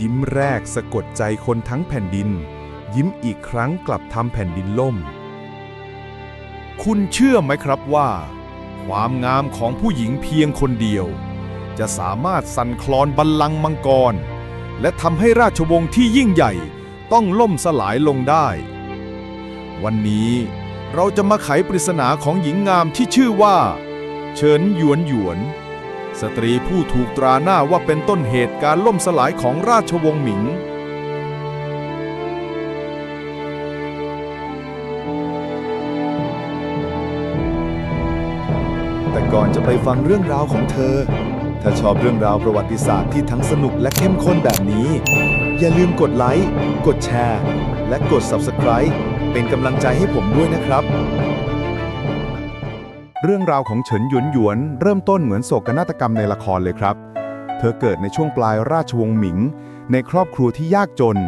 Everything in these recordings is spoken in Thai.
ยิ้มแรกสะกดใจคนทั้งแผ่นดิน ยิ้มอีกครั้งกลับทำแผ่นดินล่ม คุณเชื่อไหมครับว่า ความงามของผู้หญิงเพียงคนเดียว จะสามารถสั่นคลอนบัลลังก์มังกร และทำให้ราชวงศ์ที่ยิ่งใหญ่ต้องล่มสลายลงได้ วันนี้เราจะมาไขปริศนาของหญิงงามที่ชื่อว่า เฉินหยวนหยวน สตรีผู้ถูกตราหน้าว่าเป็นต้นเหตุการล่มสลายของราชวงศ์หมิง แต่ก่อนจะไปฟังเรื่องราวของเธอ ถ้าชอบเรื่องราวประวัติศาสตร์ที่ทั้งสนุกและเข้มข้นแบบนี้ อย่าลืมกดไลค์ กดแชร์ และกด Subscribe เป็นกำลังใจให้ผมด้วยนะครับ เรื่องราวของเฉินหยวนหยวนเริ่มต้นเหมือนโศกนาฏกรรมในละครเลยครับ เธอเกิดในช่วงปลายราชวงศ์หมิง ในครอบครัวที่ยากจน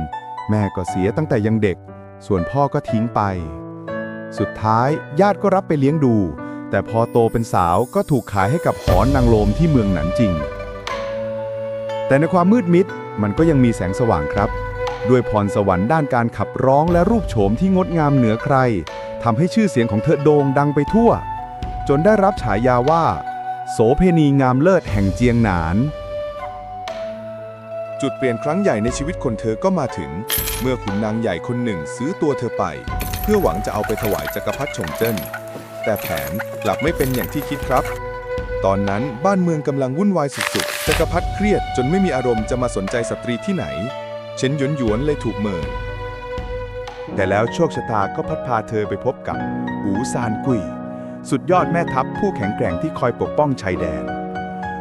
แม่ก็เสียตั้งแต่ยังเด็ก ส่วนพ่อก็ทิ้งไป สุดท้ายญาติก็รับไปเลี้ยงดู แต่พอโตเป็นสาวก็ถูกขายให้กับหอนนางโลมที่เมืองหนันจิง แต่ในความมืดมิดมันก็ยังมีแสงสว่างครับ ด้วยพรสวรรค์ด้านการขับร้องและรูปโฉมที่งดงามเหนือใครทำให้ชื่อเสียงของเธอโด่งดังไปทั่ว จนได้รับฉายาว่า โสเพณีงามเลิศแห่งเจียงหนาน จุดเปลี่ยนครั้งใหญ่ในชีวิตคนเธอก็มาถึง เมื่อขุนนางใหญ่คนหนึ่งซื้อตัวเธอไป เพื่อหวังจะเอาไปถวายจักรพรรดิชงเจิ้นแต่แผนกลับไม่เป็นอย่างที่คิดครับ ตอนนั้นบ้านเมืองกำลังวุ่นวายสุดๆจักรพรรดิเครียดจนไม่มีอารมณ์จะมาสนใจสตรีที่ไหนเฉินหยวนหยวนเลยถูกเมินแต่แล้วโชคชะตาก็พัดพาเธอไปพบกับอูซานกุ้ย สุดยอดแม่ทัพผู้แข็งแกร่งที่คอยปกป้องชายแดน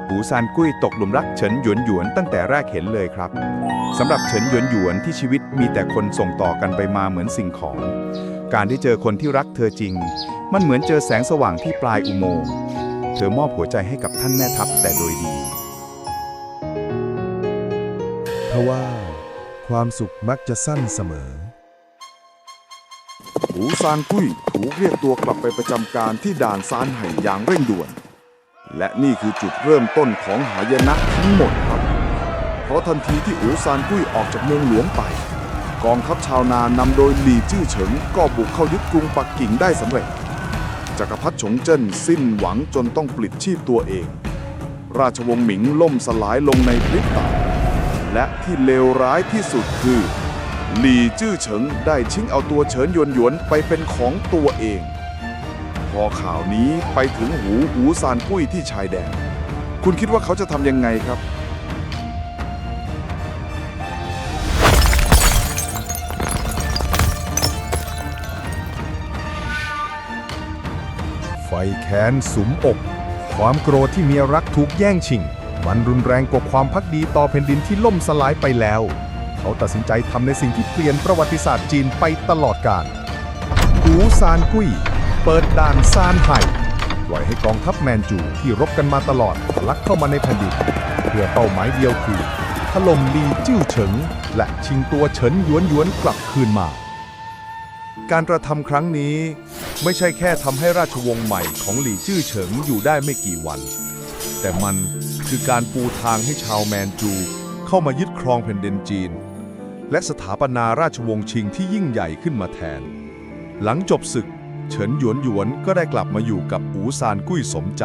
อูซานกุ้ยตกหลุมรักเฉินหยวนหยวนตั้งแต่แรกเห็นเลยครับสำหรับเฉินหยวนหยวนที่ชีวิตมีแต่คนส่งต่อกันไปมาเหมือนสิ่งของ การได้เจอคนที่รักเธอจริง มันเหมือนเจอแสงสว่างที่ปลายอุโมงค์เธอมอบหัวใจให้กับท่านแม่ทัพแต่โดยดีทว่าความสุขมักจะสั้นเสมอ หูซานกุ้ยถูกเรียกตัวกลับไปประจำการที่ด่านซานไห่อย่างเร่งด่วน และนี่คือจุดเริ่มต้นของหายนะทั้งหมดครับ เพราะทันทีที่อูซานกุ้ยออกจากเมืองหลวงไป กองทัพชาวนานำโดยหลี่จื้อเฉิงก็บุกเข้ายึดกรุงปักกิ่งได้สำเร็จจักรพรรดิฉงเจิ้นสิ้นหวังจนต้องปลิดชีพตัวเอง ราชวงศ์หมิงล่มสลายลงในพริบตาและที่เลวร้ายที่สุดคือ หลี่จื้อเฉิงได้ชิงเอาตัวเฉินหยวนหยวนไปเป็นของตัวเอง พอข่าวนี้ไปถึงหูหูซานกุ้ยที่ชายแดน คุณคิดว่าเขาจะทำยังไงครับ ไฟแค้นสุมอก ความโกรธที่เมียรักถูกแย่งชิง มันรุนแรงกว่าความพักดีต่อแผ่นดินที่ล่มสลายไปแล้ว เขาตัดสินใจทำในสิ่งที่เปลี่ยนประวัติศาสตร์จีนไปตลอดกาลหูซานกุ้ย เปิดด่านซานไห่ปล่อยให้กองทัพแมนจูที่รบกันมาตลอดลักเข้ามาในแผ่นดินเพื่อเป้าหมายเดียวคือถล่มลีจิ้วเฉิง และชิงตัวเฉินหยวนหยวนกลับคืนมา การกระทำครั้งนี้ไม่ใช่แค่ทำให้ราชวงศ์ใหม่ของหลี่จื้อเฉิงอยู่ได้ไม่กี่วัน แต่มันคือการปูทางให้ชาวแมนจู เข้ามายึดครองแผ่นดินจีน และสถาปนาราชวงศ์ชิงที่ยิ่งใหญ่ขึ้นมาแทน หลังจบศึก เฉินหยวนหยวนก็ได้กลับมาอยู่กับอูซานกุ้ยสมใจ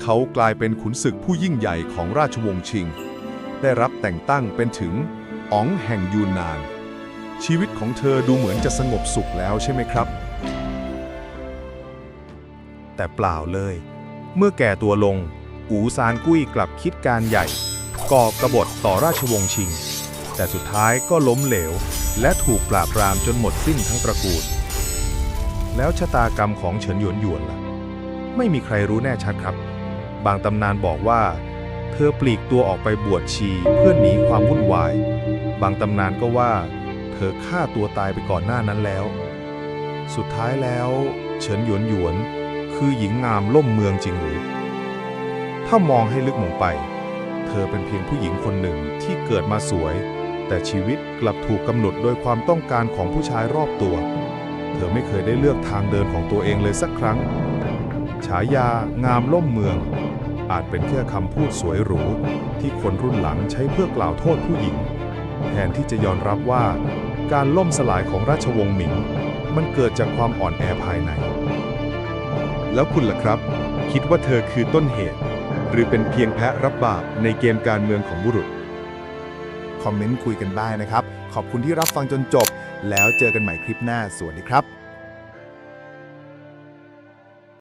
เขากลายเป็นขุนศึกผู้ยิ่งใหญ่ของราชวงศ์ชิง ได้รับแต่งตั้งเป็นถึงอ๋องแห่งยูนนาน ชีวิตของเธอดูเหมือนจะสงบสุขแล้วใช่ไหมครับ แต่เปล่าเลย เมื่อแก่ตัวลง อูซานกุ้ยกลับคิดการใหญ่ก่อกบฏต่อราชวงศ์ชิง แต่สุดท้ายก็ล้มเหลว และถูกปราบปรามจนหมดสิ้นทั้งตระกูล แล้วชะตากรรมของเฉินหยวนหยวนล่ะ ไม่มีใครรู้แน่ชัดครับ บางตำนานบอกว่า เธอปลีกตัวออกไปบวชชีเพื่อหนีความวุ่นวาย บางตำนานก็ว่า เธอฆ่าตัวตายไปก่อนหน้านั้นแล้ว สุดท้ายแล้วเฉินหยวนหยวน คือหญิงงามล่มเมืองจริงหรือ ถ้ามองให้ลึกลงไป เธอเป็นเพียงผู้หญิงคนหนึ่งที่เกิดมาสวย แต่ชีวิตกลับถูกกำหนดโดยความต้องการของผู้ชายรอบตัว เธอไม่เคยได้เลือกทางเดินของตัวเองเลยสักครั้ง ฉายางามล่มเมือง อาจเป็นแค่คำพูดสวยหรู ที่คนรุ่นหลังใช้เพื่อกล่าวโทษผู้หญิง แทนที่จะยอมรับว่า การล่มสลายของราชวงศ์หมิง มันเกิดจากความอ่อนแอภายใน แล้วคุณล่ะครับ คิดว่าเธอคือต้นเหตุ หรือเป็นเพียงแพะรับบาปในเกมการเมืองของบุรุษ คอมเมนต์คุยกันบ้างนะครับ ขอบคุณที่รับฟังจนจบ แล้วเจอกันใหม่คลิปหน้า สวัสดีครับ